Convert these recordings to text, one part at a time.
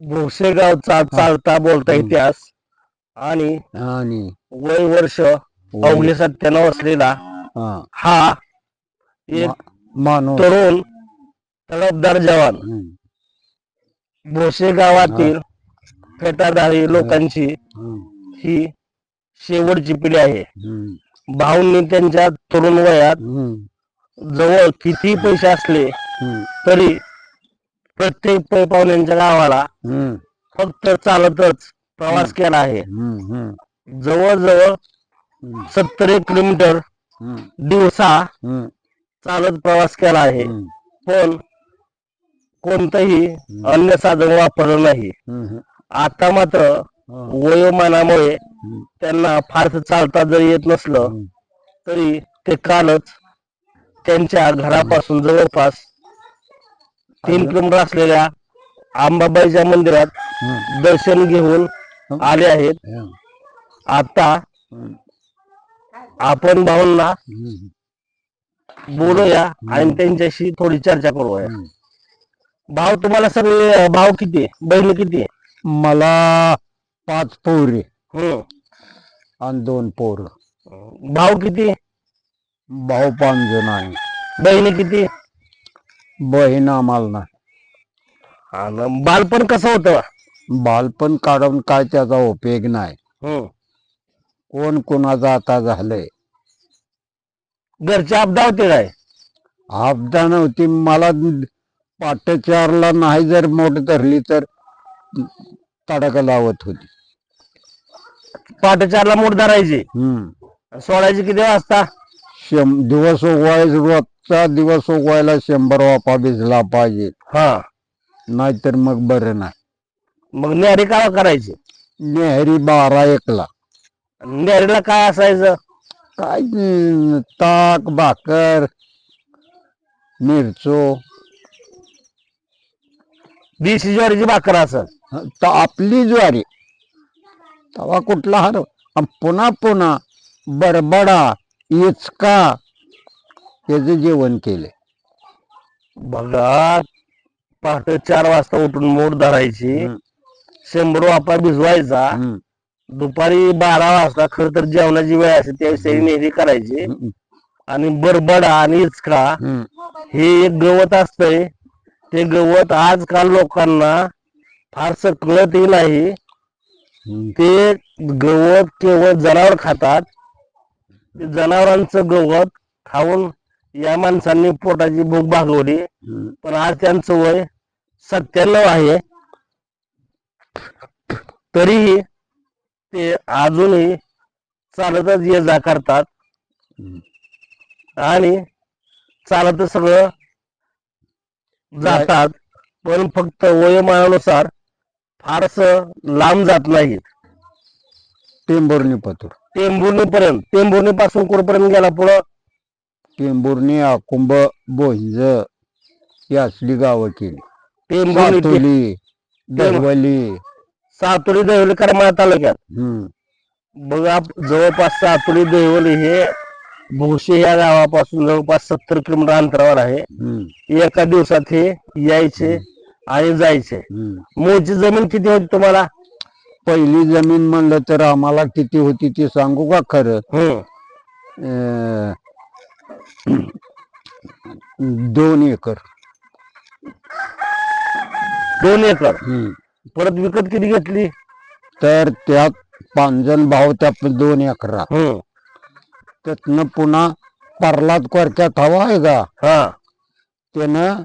भोसेगावचा चालता बोलता. इतिहास आणि आणि वय वर्ष अवघे सत्त्याण्णव असलेला हा, हा एक माणूस. तरुण तडफदार जवान. हम्म, भोसे गावातील फेटाधारी लोकांची हम्म, ही शेवटची पिढी आहे. हम्म, भाऊंनी त्यांच्या तरुण वयात हम्म, जवळ किती पैसे असले हम्म, तरी प्रत्येक पै पाहुण्यांच्या गावाला हम्म, फक्त चालतच प्रवास केला आहे. हम्म, हम्म, जवळजवळ सत्तर एक किलोमीटर हम्म, दिवसा हम्म, चालत प्रवास केला आहे. हम्म, पण कोणतंही अन्य साधन वापरलं नाही. हम्म, आता मात्र वयोमानामुळे त्यांना फारसं चालता जरी येत नसलं तरी ते कालच त्यांच्या घरापासून जवळपास तीन किलोमीटर असलेल्या आंबाबाईच्या मंदिरात दर्शन घेऊन आले आहेत. आता आपण भाऊंना बोलूया आणि त्यांच्याशी थोडी चर्चा करूया. भाऊ तुम्हाला सगळे भाऊ किती बहिणी किती मला पाच पोरी. आणि दोन पोर. भाऊ किती भाऊ पाच जण आहे. बहिणी किती बहीण आम्हाला नाही आणि बालपण कसं होतं? बालपण काढून काय त्याचा उपयोग नाही. हम्म. कोण कोणाचा आता झालंय? घरचे अपदा होते काय? आपदा नव्हती. मला पाट चारला नाही जर मोठ धरली तर तडका लावत होती. पहाटे चारला मूठ धरायची? हम्म. सोडायची किती वाजता? शं दिवस उगवाय रोजचा दिवस उगवायला शंभर वापा भिजला पाहिजे. हा. नाहीतर मग बरं नाही. मग न्यारी काय करायची? नेहरी बारा एकला. न्यारीला काय असायचं? काय ते ताक भाकर मिरचो. देशी ज्वारीची भाकर असं तर आपली ज्वारी. तवा कुठला हर अन पुन्हा पुन्हा बरबडा इचका याच जेवण केले बघा पहाटे चार वाजता उठून मूठ धरायची. शंभर वापा भिजवायचा. दुपारी बारा वाजता खर तर जेवणाची वेळ असते त्यावेळी नेहरी करायची. आणि बरबडा आणि इचका हे एक गवत असतंय. ते गवत आजकाल लोकांना फारस कळतही नाही. ते गवत केवळ जनावर खातात. जनावरांचं गवत खाऊन या माणसांनी पोटाची भूक भागवली. पण आज त्यांचं वय सत्त्याण्णव आहे. तरीही ते अजूनही चालतच ये जा करतात. आणि चालत सगळं जातात. पण फक्त वयोमानानुसार फारस लांब जात नाहीत. टेंभुर्णी पत्र. टेंभुर्णी पर्यंत टेंभुर्णी पासून कुठपर्यंत गेला पुढं? टेंभुर्णी आकुंभ बोहिंज ही असली गावं केली. टेंभुर्णी ते- सातोली सातुरी देवली करमाळा तालुक्यात. हम्म. बघा जवळपास सातुरी देवली हे भोसे या गावापासून जवळपास सत्तर किलोमीटर अंतरावर आहे. हम्म. एका दिवसात हे यायचे आणि जायचे. हम्म. मूळची जमीन किती होती तुम्हाला? पहिली जमीन म्हणलं तर आम्हाला किती होती ते सांगू का खरं? अं, दोन एकर. दोन एकर? हम्म. परत विकत किती घेतली? तर त्यात पांजण भाव त्या दोन एकरात. हम्म त्यातनं पुन्हा परलात कोरक्यात हवा आहे का? हा. त्यानं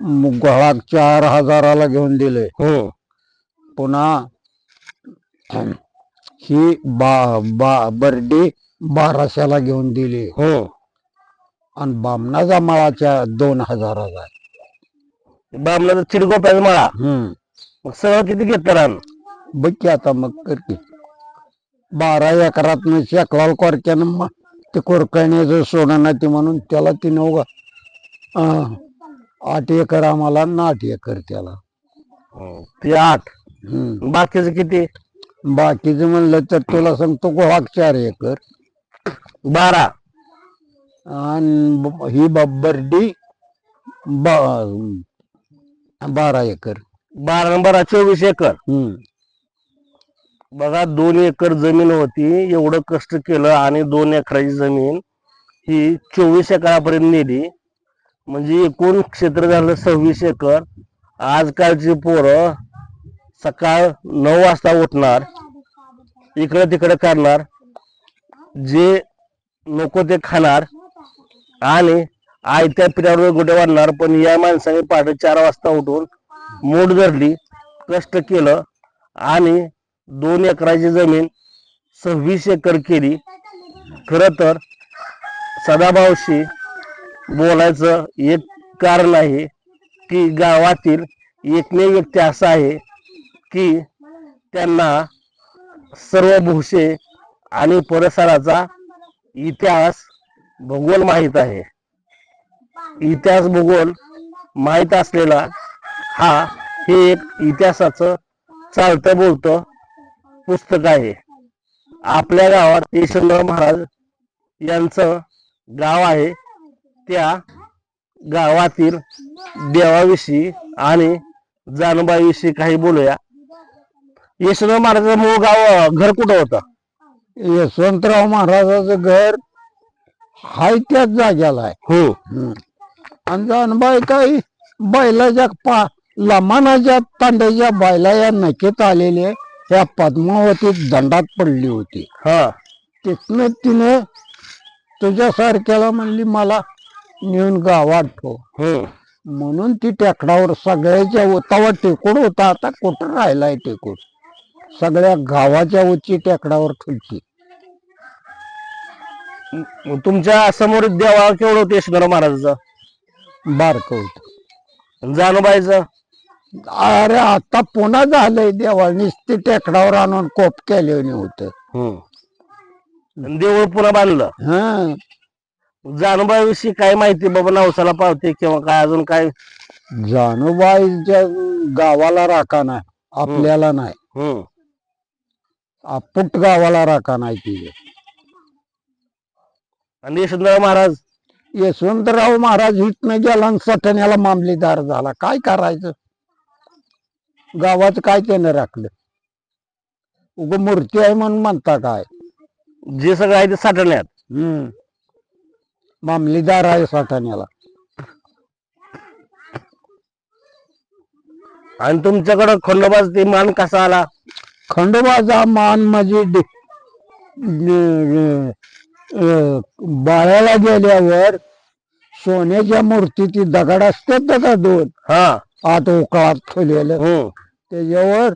मुगळाक चार हजाराला घेऊन दिले हम्म पुन्हा ही बा बा बर्डी बाराशेला घेऊन दिली. हम्म आणि बामणाचा मळाच्या दोन हजाराला बामला चिडगोप्याचा मळा. हम्म. मग सगळं किती घेतलं रान? बघ की आता मग कर की. बारा एकरात शेकलाल कोरक्यानं मग ते कोरकण्याचं सोडणं ते म्हणून त्याला ती नऊ आठ एकर आम्हाला आणि आठ एकर त्याला. ते आठ. हम्म. बाकीचं किती? बाकीचं म्हणलं तर तुला सांगतो गोळाक चार एकर. बारा. आणि ही ब- बर्डी बा- बारा एकर. बारा न बारा चोवीस एकर. हम्म. बघा दोन एकर जमीन होती एवढं कष्ट केलं आणि दोन एकराची जमीन ही चोवीस एकरापर्यंत नेली. म्हणजे एकूण क्षेत्र झालं सव्वीस एकर. आजकालची पोरं सकाळ नऊ वाजता उठणार इकडं तिकडं करणार जे नको ते खाणार आणि आयत्या पिठावर गोटे वाढणार. पण या माणसाने पहाटे चार वाजता उठून मूड धरली कष्ट केलं आणि दोन एकराची जमीन सव्वीस एकर केली. खरं तर सदाभाऊशी बोलायचं एक कारण आहे की गावातील एकमेव व्यक्ती असा आहे की त्यांना सर्व भूषे आणि परिसराचा इतिहास भूगोल माहीत आहे. इतिहास भूगोल माहीत असलेला हा हे एक इतिहासाचं चालतं बोलतं पुस्तक आहे. आपल्या गावात यशवंतराव महाराज यांचं गाव आहे. त्या गावातील देवाविषयी आणि जानबाईविषयी काही बोलूया. यशवंतराव महाराजांचं मूळ गाव घर कुठं होतं? यशवंतराव महाराजाचं घर हाय त्याच जाग्याला आहे. हो. आणि जानबाई काही बैलाच्या पा लमानाच्या तांड्याच्या बैला या नकेत आलेले या पद्मावतीत दंडात पडली होती. हा. तिथनं तिने तुझ्यासारख्याला म्हणली मला नेऊन गावात ठेव. हम्म म्हणून ती टेकडावर सगळ्याच्या ओतावर टेकून होता. आता कुठं राहिलाय टेकून? सगळ्या गावाच्या उची टेकडावर मग तुमच्यासमोर देवा केवढं होतं यशवंतराव महाराजाचं? बारक होत. जानबाईचं? अरे आता पुन्हा झालंय देवाळी ती टेकडावर आणून कोप केले होत. हम्म. देऊळ पुन्हा बांधलं. हा. जानबाईविषयी काय माहिती बाबा नवसाला पावते किंवा काय अजून काय? जानूबाईच्या गावाला राखा नाही आपल्याला नाही. हम्म. गावाला राखा नाही तिथे आणि यशवंतराव महाराज? यशवंतराव महाराज इथनं गेला आणि सटण्याला मामलेदार झाला. काय करायचं? गावात काय त्यानं राखलं? उग मूर्ती आहे म्हणून म्हणता काय? जे सगळं आहे ते साठवण्यात. हम्म. मामलेदार आहे साठाण्याला. आणि तुमच्याकडं खंडोबाज ते मान कसा आला? खंडोबाचा मान म्हणजे बाळ्याला गेल्यावर सोन्याच्या मूर्ती ती दगड असतात का दोन. हा. आत उकळात ठेवलेलं. हम्म त्याच्यावर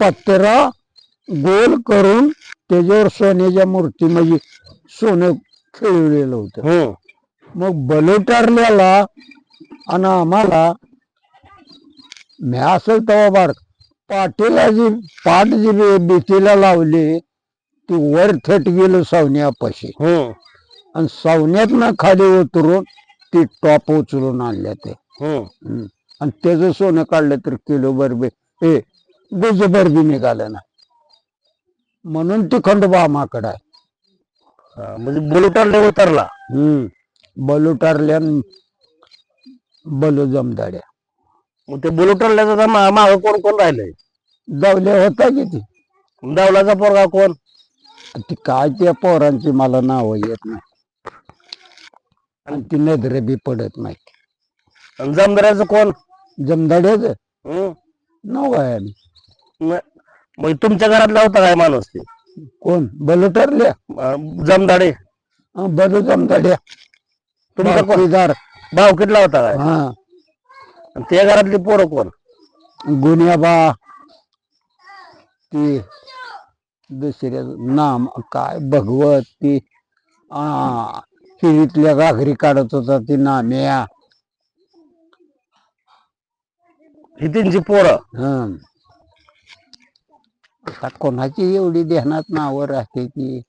पत्रा गोल करून त्याच्यावर सोन्याच्या मूर्ती म्हणजे सोनं खेळलेलं होतं. हम्म मग बलोटारल्याला आणि आम्हाला मी असेल तेव्हा बार पाठीला जी पाठ जी बी- भीतीला लावली ती वर थेट गेलो सावण्यापाशी. हम्म आणि सावण्यातनं खाली उतरून ती टॉप उचलून आणल्या ते. हम्म. आणि त्याचं सोनं काढलं तर किलो बरबी ए गुज बरबी निघालं ना. म्हणून ती खंडोबा माकड आहे. हा, म्हणजे बुलुटाला उतरला. हम्म. बलुटारल्या बलू जमदाड्या. मग ते बुलुटाला माग कोण कोण राहिलंय? दवल्या होता की ती? दावलाचा पोरगा कोण? ती काय त्या पोरांची मला नाव येत नाही. आणि ती नजरे बी पडत नाही आणि जमदाराचं कोण? जमदाड्याच नाव आहे आणि? मग तुमच्या घरातला होता काय माणूस ते? कोण? बलुटारल्या अं, जमदाडे. बलू जमदाड्या तुमचा कोण? बाकीदार भाव कितला होता काय? हा. आणि त्या घरातली पोरं कोण? गुन्ह्याबा ती दुसऱ्या नाम काय? भगवत. ती आ घागरी काढत होता. ती नाम्या. ही त्यांची पोरं. हं. आता कोणाची एवढी ध्यानात नावं राहते की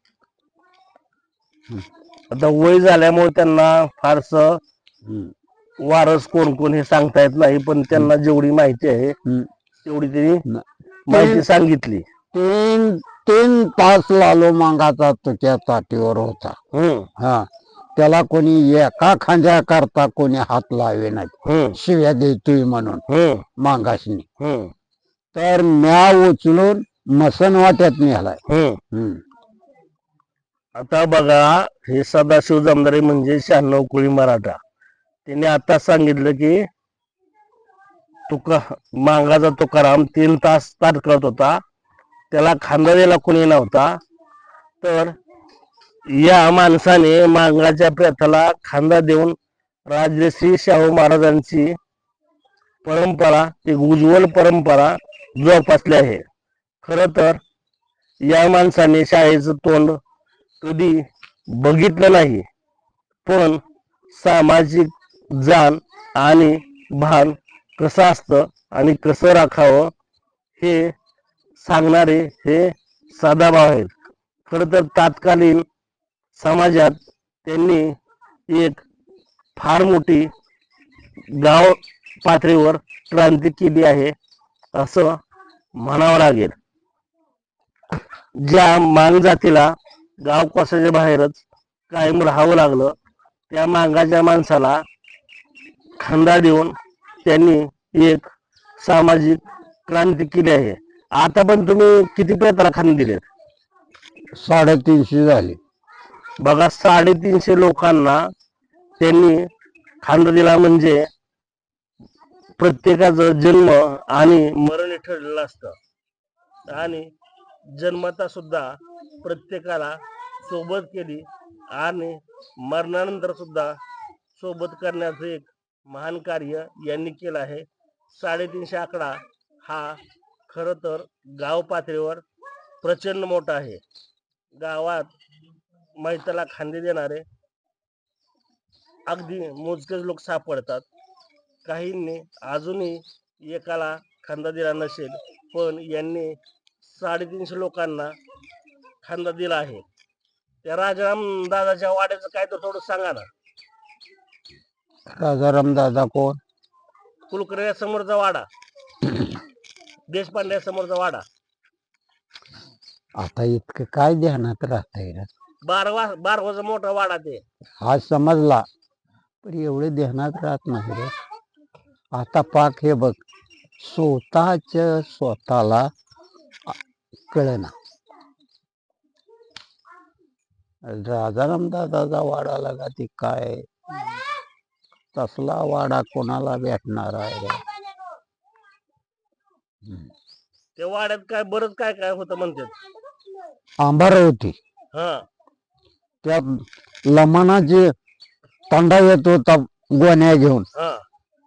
आता वय झाल्यामुळे त्यांना फारस हं, वारस कोण कोण हे सांगता येत नाही पण त्यांना जेवढी माहिती आहे. तेवढी त्यांनी माहिती सांगितली. तीन तीन तास लालो मागाचा तुझ्या ताटीवर होता. हम्म. हा. त्याला कोणी एका खांद्या करता कोणी हात लावे नाही. हम्म. शिव्या देतोय म्हणून हम्म. हम्म. तर म्या उचलून मसन वाट्यात नेलाय. हम्म. हम्म. आता बघा हे सदाशिव जमदारे म्हणजे शहाण्णव कुळी मराठा. त्यांनी आता सांगितलं की तुका मांगाचा तुकाराम तीन तास ताट करत होता. त्याला खांदा दिला कोणी नव्हता. तर या माणसाने मांगाच्या प्रथाला खांदा देऊन राजश्री शाहू महाराजांची परंपरा एक उज्ज्वल परंपरा जोपासली आहे. खर तर या माणसाने शाळेचं तोंड कधी बघितलं नाही पण सामाजिक जाण आणि भान कसं असतं आणि कसं राखावं हे सांगणारे हे सदाभाव आहेत. खरं तर तात्कालीन समाजात त्यांनी एक फार मोठी गाव पातळीवर क्रांती केली आहे असं म्हणावं लागेल. ज्या मांग जातीला गाव कोसाच्या बाहेरच कायम राहावं लागलं त्या मांगाच्या माणसाला खांदा देऊन त्यांनी एक सामाजिक क्रांती केली आहे. आता पण तुम्ही किती प्रयत्नाला खांदे दिलेत? साडेतीनशे झाले. बघा साडेतीनशे लोकांना त्यांनी खांदा दिला म्हणजे प्रत्येकाचं जन्म आणि मरण हे ठरलेलं असतं. आणि जन्मता सुद्धा प्रत्येकाला सोबत केली आणि मरणानंतर सुद्धा सोबत करण्याचं एक महान कार्य यांनी केलं आहे. साडेतीनशे आकडा हा खरं तर गाव पातळीवर प्रचंड मोठा आहे. गावात मैताला खांदे देणारे अगदी मोजकेच लोक सापडतात. काहींनी अजूनही एकाला खांदा दिला नसेल पण यांनी साडेतीनशे लोकांना खांदा दिला आहे. त्या राजाराम दादाच्या वाड्याचं काय तर थोडं सांगा ना. राजाराम दादा कोण? कुलकर्ण्या समोरचा वाडा. देशपांड्या समोरचा वाडा. आता इतकं काय ध्यानात राहतंय रे? बारवा बारवाचा मोठा वाडा ते. हा समजला पण एवढे ध्यानात राहत नाही रे. आता पाक हे बघ स्वतःच स्वतःला कळना. राजाराम दादाचा वाडा लागा ती काय? तसला वाडा कोणाला भेटणार आहे त्या वाड्यात काय बरंच काय काय होतं म्हणतात. आंबार होती. हा. त्या लमानाचे तंडा येत होता गोण्या घेऊन हा.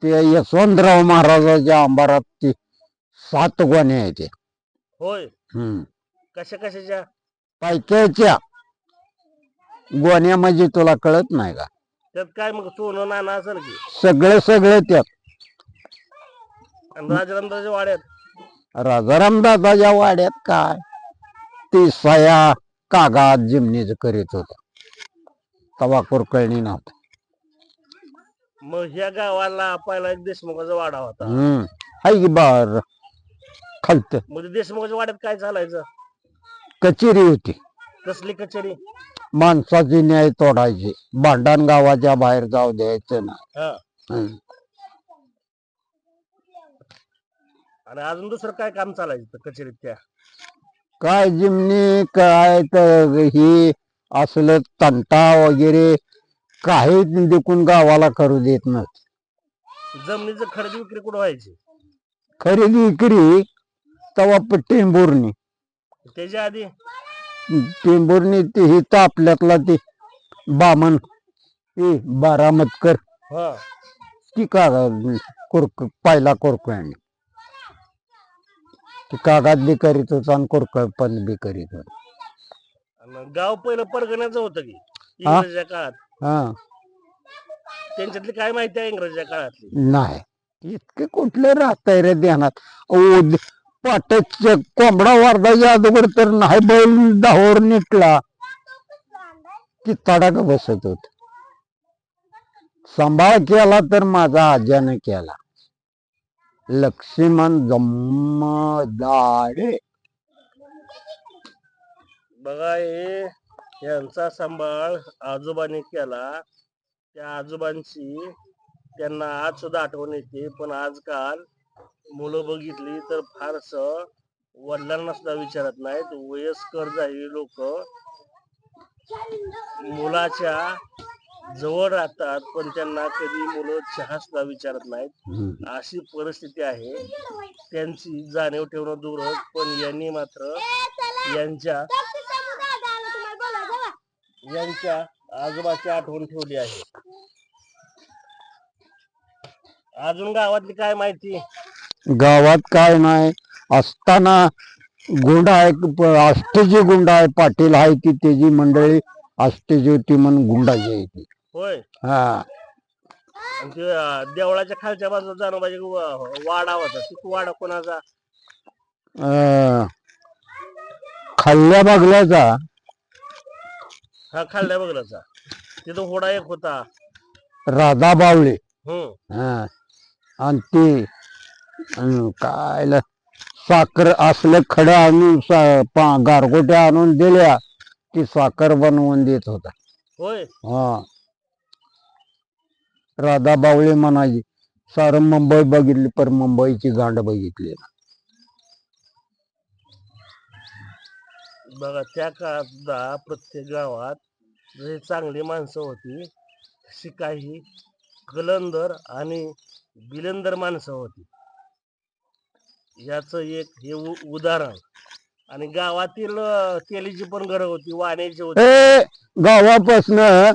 ते यशवंतराव महाराजाच्या अंबारात ती सात गोण्या आहेत. होय. हम्म. कशा कशाच्या? पायथ्याच्या गोण्या म्हणजे तुला कळत नाही का? त्यात काय मग सोनं नाणं असेल की? सगळे सगळे त्यात. आणि राजरामदाच्या वाड्यात? राजाराम दादाच्या वाड्यात काय? ती सया कागात जिमनीच करीत होता. तवा कुरकळणी नव्हता. मग ह्या गावाला पहिला एक देशमुखाचा वाडा होता. हम्म. हाय की बर. खालत. मग ते देशमुखाच्या वाड्यात काय चालायचं? कचेरी होती. कसली कचेरी? माणसाची न्याय तोडायची. भांडण गावाच्या बाहेर जाऊ द्यायचं ना. हा. आणि अजून दुसरं काय काम चालायचं त्या कचेरीत त्या काय जिमनी काय तर ही असलं तंटा वगैरे काही देखून गावाला करू देत नव्हते जमिनीचं खरेदी विक्री कुठं व्हायची? खरेदी विक्री तवा टेंभुर्णी त्याच्या आधी? टेंभुर्णी ती ही तर आपल्यातला ती बामण. ही बारामतकर हा. ती का कुरक पहिला कुरकळणी ती कागद बी करीत होता आणि कुरकळ पण बी करीत होता. आणि गाव पहिलं परगण्याचं होतं की हा? इंग्रजाच्या काळात. हा. त्यांच्यातली काय माहिती आहे इंग्रजाच्या काळातली? नाही. इतके कुठले राहताय रे ध्यानात? पाटच कोंबडा वारदाच्या अगोदर तर नाही बैल दाहोर निघला की तडाक बसत होत. सांभाळ केला तर माझा आज्याने केला. लक्ष्मण जम्मदारे. बघा हे यांचा सांभाळ आजोबांनी केला. त्या आजोबांची त्यांना आज सुद्धा आठवण येते पण आजकाल मुलं बघितली तर फारस वडिलांना सुद्धा विचारत नाहीत. वयस्कर झालेली लोक मुलाच्या जवळ राहतात पण त्यांना कधी मुलं चहा सुद्धा विचारत नाहीत. अशी परिस्थिती आहे. त्यांची जाणीव ठेवणं दूरच पण यांनी मात्र यांच्या यांच्या आजोबाची आठवण ठेवली आहे. अजून गावातली काय माहिती? गावात काय नाही. असताना गुंड आहे आष्टीची गुंड आहे पाटील आहे ती त्याची मंडळी आष्टीची होती म्हणून गुंडाची आहे ती. होय? हा. आणि ते अं, देवळाच्या खालच्या बाजूला जाणं पाहिजे वाडा होता. तो वाडा कोणाचा? अं, खाल्ल्या बागल्याचा. हा खाल्ल्या बघलाचा तिथं होडा एक होता. राधा बावळे. हम्म. हा. आणि ते काय ल- साखर असलं खडं आणून सा- पा- गारगोट्या आणून दिल्या ती साखर बनवून देत होता. होय? हा. राधा बावळे म्हणायची सारं मुंबई बघितली पर मुंबईची गांड बघितली नाही. बघा त्या काळात सुद्धा प्रत्येक गावात जशी चांगली माणसं होती तशी काही कलंदर आणि बिलंदर माणसं होती. याच एक हे उ- उदाहरण. आणि गावातील अं, तेलीची पण घरं होती वाण्याची होती. गावापासनं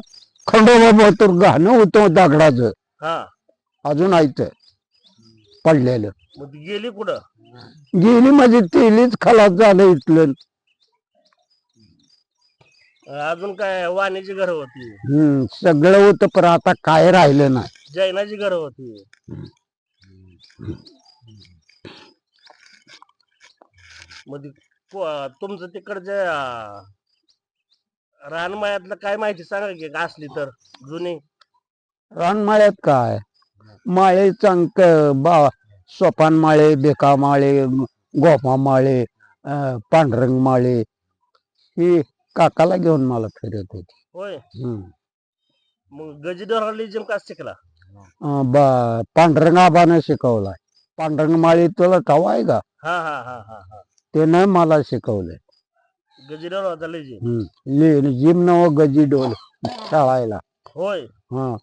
खंडोबा बहात्तर गाणं होतं दगडाचं. हा. अजून ऐकत पडलेलं. मग ती गेली कुठं? गेली माझी तेलीच खलास झालं इथलं. अजून काय वाण्याची घरं होती? हम्म सगळं होतं पण आता काय राहिलं नाही. जैनाची घरं होती. को- तुमचं तिकडच्या रानमाळ्यातलं काय माहिती सांगा की असली तर जुनी? रानमाळ्यात काय? माळे चांक बा सोपान माळे बेका माळे गोपा माळे अं, पांढरंग माळे ही काकाला घेऊन मला फिरत होती. होय? हम्म. मग गजिडोरालिजम का शिकला? अं, बा पांढरंग आबानं शिकवलाय. पांढरंग माळी तुला ठाव आहे का? हा हा हा हा हा. त्यानं मला शिकवलंय. होता हम्म. ले जिम नव गजी डोल खेळायला होय. हा.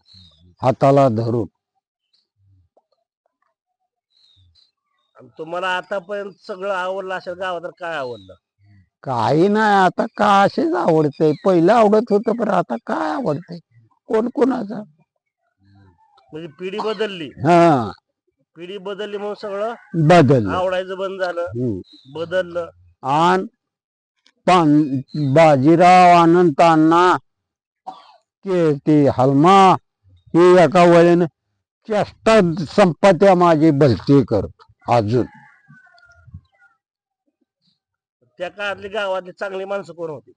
हाताला धरून. आणि तुम्हाला आतापर्यंत सगळं आवडलं असेल गावात तर काय आवडलं? काही नाही आता का असेच आवडतंय. पहिलं आवडत होतं पण आता काय आवडतंय? कोण कोणाचा? म्हणजे पिढी बदलली. हा. पिढी बदलली म्हणून सगळं बदल आवडायचं बंद झालं. बदललं. आणि पान बाजीराव अनंत अण्णा ते ते हलमा हे एका वेळेनं चेष्टा संपत्या माझी भलती करत. अजून. त्या काळातली गावातली चांगली माणसं कोण होती?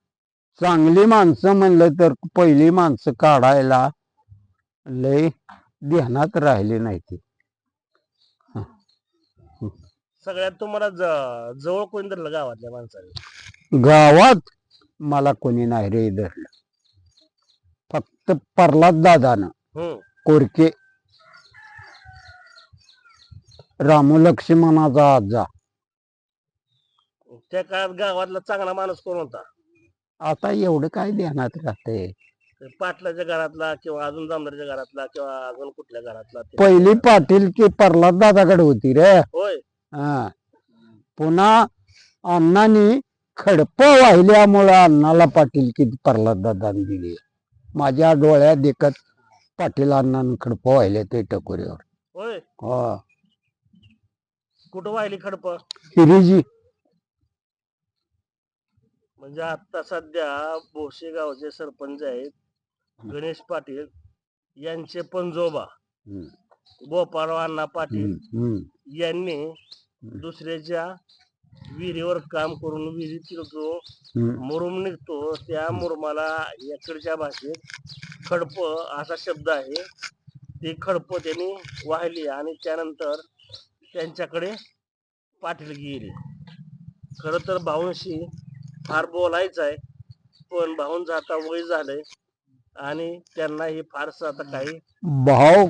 चांगली माणसं म्हणलं तर पहिली माणसं काढायला लय ध्यानात राहिली नाही ती सगळ्यात तुम्हाला ज- जवळ कोणी धरलं गावातल्या माणसाने? गावात मला कोणी नाही रे धरलं. फक्त प्रल्हाद दादानं. हम्म. कोरके. रामू लक्ष्मणाचा आजा त्या काळात गावातला चांगला माणूस कोण होता? आता एवढं काय ध्यानात राहते? ते पाटलाच्या घरातला किंवा अजून जामदारच्या घरातला किंवा अजून कुठल्या घरातला? ते- पहिली पाटील की प्रल्हाद दादाकडे होती रे. होय. हा. पुन्हा अण्णांनी खडप वाहिल्यामुळं अण्णाला पाटील की प्रल्हाद दादाने दिली. माझ्या डोळ्यात देखत पाटील अण्णांनी खडप वाहिले ते टकोरीवर होय? हा. कुठं वाहिली खडप? हिरीजी म्हणजे आता सध्या भोसे गावचे सरपंच आहेत. गणेश पाटील यांचे पंजोबा हम्म, गोपाळराव अण्णा पाटील. यांनी दुसऱ्याच्या विहिरीवर काम करून विहिरीतील जो. मुरुम निघतो. त्या मुरुमाला इकडच्या भाषेत खडप असा शब्द आहे. ते खडप त्यांनी वाहिली आणि त्यानंतर त्यांच्याकडे पाटील गेली. खर तर भाऊंशी फार बोलायचं आहे पण भाऊंचं आता वय झालंय आणि त्यांना हे फारसं आता काही भाऊ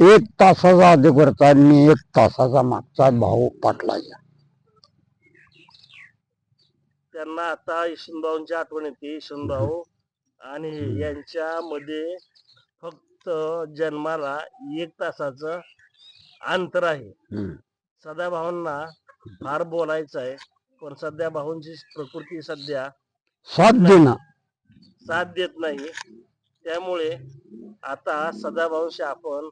एक तासाचा अधिकृता आणि एक तासाचा मागचा भाऊ पाटलाच्या त्यांना आता यशवंतभाऊंची आठवण येते. यशवंतभाऊ आणि यांच्यामध्ये फक्त जन्माला एक तासाचं अंतर आहे. सध्या भाऊंना फार बोलायचं आहे. पण सध्या भाऊंची प्रकृती सध्या सात दिन साथ देत नाही. त्यामुळे आता सदाभाऊंशी आपण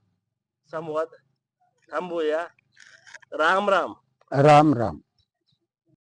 संवाद. थांबूया. राम राम. राम राम.